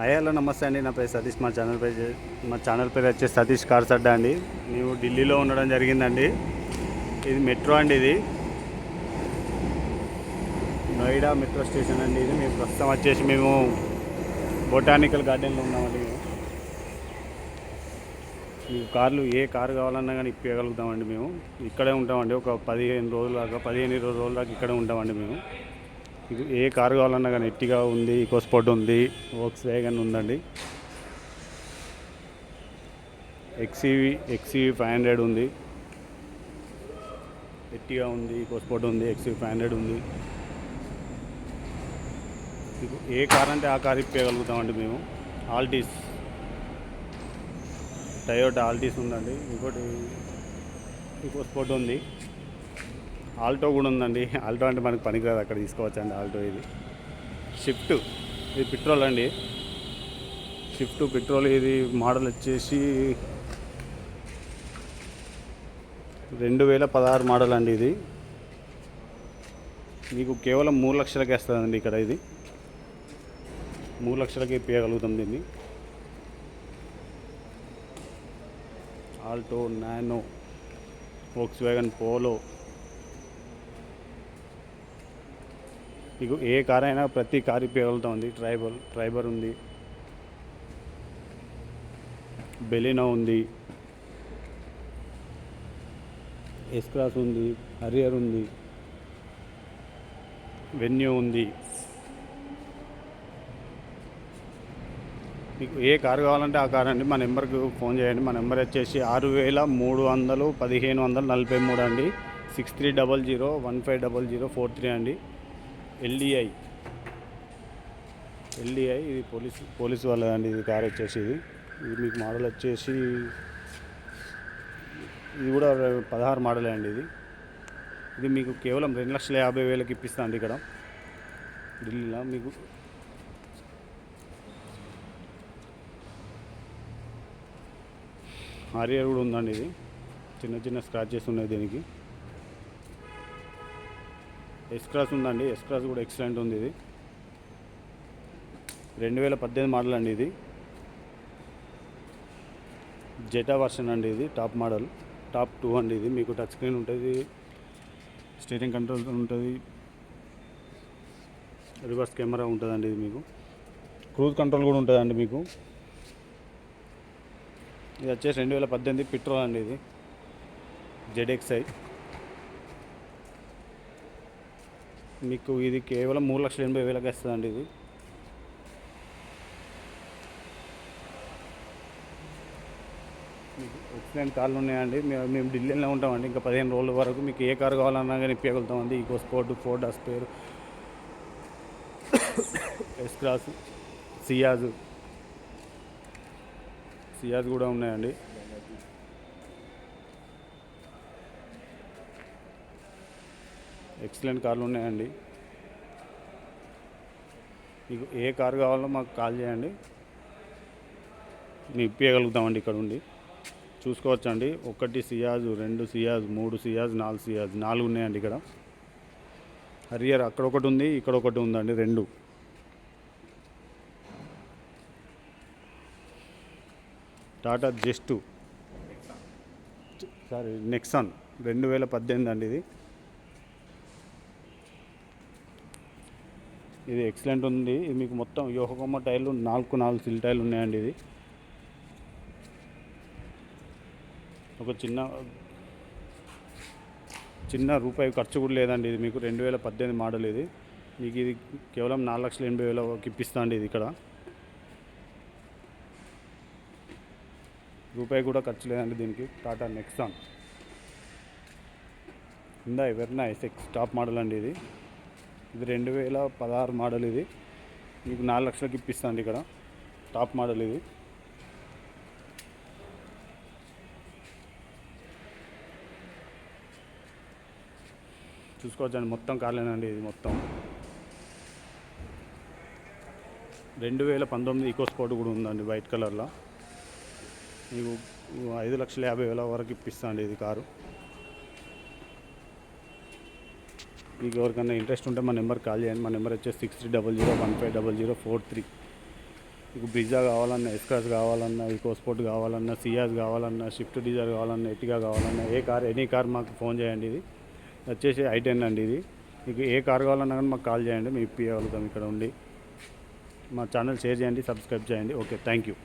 Hi hello నమస్తే అండి. నా పేరు సతీష్ మా ఛానల్ పేరు మా ఛానల్ పేరు వచ్చి సతీష్ కార్స్ అడ్డా అండి. మేము ఢిల్లీలో ఉండడం జరిగిందండి. ఇది మెట్రో అండి ఇది. నోయిడా మెట్రో స్టేషన్ అండి ఇది. మేము ప్రస్తుతం వచ్చేసి మేము బొటానికల్ గార్డెన్లో ఉన్నామండి మేము. మీకు కార్లు ఏ కారు కావాలన్నా కానీ ఇప్పగలుగుతామండి మేము. ఇక్కడే ఉంటామండి. ఒక పదిహేను రోజుల దాకా పదిహేను ఇరవై రోజుల దాకా ఇక్కడే ఉంటామండి మేము. ఏ కారు కావాలన్నా కానీ ఎట్టిగా ఉంది ఇకోస్పోర్ట్ ఉంది వోక్స్ వ్యాగన్ ఉందండి. ఎక్సీవి ఎక్సీవి ఫైవ్ హండ్రెడ్ ఉంది. ఎట్టిగా ఉంది ఇకోస్పోర్ట్ ఉంది ఎక్సీవి ఫైవ్ హండ్రెడ్ ఉంది. మీకు ఏ కార్ అంటే ఆ కార్ ఇప్పగలుగుతామండి మేము. ఆల్టీస్ టయోటా ఆల్టీస్ ఉందండి. ఇంకోటి ఇకోస్పోర్ట్ ఉంది. ఆల్టో కూడా ఉందండి. ఆల్టో అంటే మనకి పనికిరాదు అక్కడ తీసుకోవచ్చండి ఆల్టో ఇది. షిఫ్ట్ ఇది పెట్రోల్ అండి. షిఫ్ట్ పెట్రోల్ ఇది మోడల్ వచ్చేసి రెండు వేల పదహారు మోడల్ అండి ఇది. మీకు కేవలం మూడు లక్షలకి వేస్తుందండి ఇక్కడ ఇది. మూడు లక్షలకి ఇప్పగలుగుతాం దీన్ని. Alto Nano Volkswagen Polo మీకు ఏ కార్ అయినా ప్రతి కార్ ఇప్పగలుగుతా ఉంది. ట్రైబర్ ట్రైబర్ ఉంది. బెలినో ఉంది. ఎస్క్రాస్ ఉంది. హరియర్ ఉంది. వెన్యూ ఉంది. మీకు ఏ కారు కావాలంటే ఆ కార్ అండి. మా నెంబర్కి ఫోన్ చేయండి. మా నెంబర్ వచ్చేసి ఆరు వేల మూడు వందలు పదిహేను వందలు నలభై మూడు అండి. Six three double zero one five double zero four three అండి. ఎల్డిఐ ఎల్డిఐ ఇది పోలీస్ పోలీస్ వాళ్ళదండి ఇది కార్ వచ్చేసి ఇది ఇది మీకు మోడల్ వచ్చేసి ఇది కూడా పదహారు మోడలే అండి ఇది. ఇది మీకు కేవలం రెండు లక్షల యాభై వేలకి ఇప్పిస్తా అండి ఇక్కడ. ఢిల్లీలో మీకు హారియర్ కూడా ఉందండి ఇది. చిన్న చిన్న స్క్రాచెస్ ఉన్నాయి దీనికి. ఎస్ క్రాస్ ఉందండి. ఎస్ క్రాస్ కూడా ఎక్సలెంట్ ఉంది ఇది. రెండు వేల పద్దెనిమిది మోడల్ అండి ఇది. జెటా వర్షన్ అండి ఇది టాప్ మోడల్ టాప్ టూ అండి ఇది. మీకు టచ్ స్క్రీన్ ఉంటుంది స్టీరింగ్ కంట్రోల్ ఉంటుంది రివర్స్ కెమెరా ఉంటుందండి ఇది మీకు. క్రూజ్ కంట్రోల్ కూడా ఉంటుందండి మీకు. ఇది వచ్చేసి రెండు వేల పద్దెనిమిది పెట్రోల్ అండి ఇది. జెడ్ఎక్స్ఐ మీకు ఇది కేవలం మూడు లక్షల ఎనభై వేలకు వస్తుందండి ఇది. మీకు ఎక్సలెంట్ కార్లు ఉన్నాయండి. మేము మేము ఢిల్లీలో ఉంటామండి. ఇంకా పదిహేను రోజుల వరకు మీకు ఏ కారు కావాలన్నా కానీ ఇప్పగలుగుతామండి EcoSport Ford Aspire S cross Ciaz. Ciaz కూడా ఉన్నాయండి. ఎక్సలెంట్ కార్లు ఉన్నాయండి. మీకు ఏ కారు కావాలో మాకు కాల్ చేయండి. మేము ఇప్పగలుగుతామండి ఇక్కడ ఉండి. చూసుకోవచ్చండి. ఒకటి సియాజ్ రెండు సియాజ్ మూడు సియాజ్ నాలుగు సియాజ్ నాలుగు ఉన్నాయండి ఇక్కడ. హరియర్ అక్కడ ఒకటి ఉంది ఇక్కడ ఒకటి ఉందండి రెండు. Tata Zest. Sorry Nexon. రెండు వేల పద్దెనిమిది అండి ఇది. ఇది ఎక్సలెంట్ ఉంది. ఇది మీకు మొత్తం యోహకొమ్మ టైర్లు నాలుగు నాలుగు సిల్ టైర్లు ఉన్నాయండి ఇది. ఒక చిన్న చిన్న రూపాయి ఖర్చు కూడా లేదండి ఇది మీకు. రెండు వేల పద్దెనిమిది మోడల్ ఇది. మీకు ఇది కేవలం నాలుగు లక్షల ఎనభై వేలకి ఇప్పిస్తా అండి ఇది ఇక్కడ. రూపాయి కూడా ఖర్చు లేదండి దీనికి. Tata Nexon. ఇందా వెర్నా ఎస్ఎక్స్ టాప్ మోడల్ అండి ఇది. ఇది రెండు వేల పదహారు మోడల్ ఇది. మీకు నాలుగు లక్షలకి ఇప్పిస్తాండి ఇక్కడ. టాప్ మోడల్ ఇది. చూసుకోవచ్చండి మొత్తం కార్లేనండి ఇది మొత్తం. రెండు వేల పంతొమ్మిది ఈకో స్పోర్ట్ కూడా ఉందండి వైట్ కలర్లో. మీకు ఐదు లక్షల యాభై వేల వరకు ఇప్పిస్తాండి ఇది కారు. మీకు ఎవరికైనా ఇంట్రెస్ట్ ఉంటే మా నెంబర్ కాల్ చేయండి. మా నెంబర్ వచ్చేసి six three double zero one five double zero four three. మీకు బ్రిజా కావాలన్నా ఎస్క్రాస్ కావాలన్నా ఈకోస్పోర్ట్ కావాలన్నా సియాస్ కావాలన్నా షిఫ్ట్ డీజర్ కావాలన్నా ఎట్టిగా కావాలన్నా ఏ కార్ ఎనీ కార్ మాకు ఫోన్ చేయండి ఇది. వచ్చేసి ఐ టెన్ అండి ఇది. మీకు ఏ కార్ కావాలన్నా కానీ మాకు కాల్ చేయండి. మేము ఇప్పించగలుగుతాం ఇక్కడ ఉండి. మా ఛానల్ షేర్ చేయండి సబ్స్క్రైబ్ చేయండి. Okay thank you.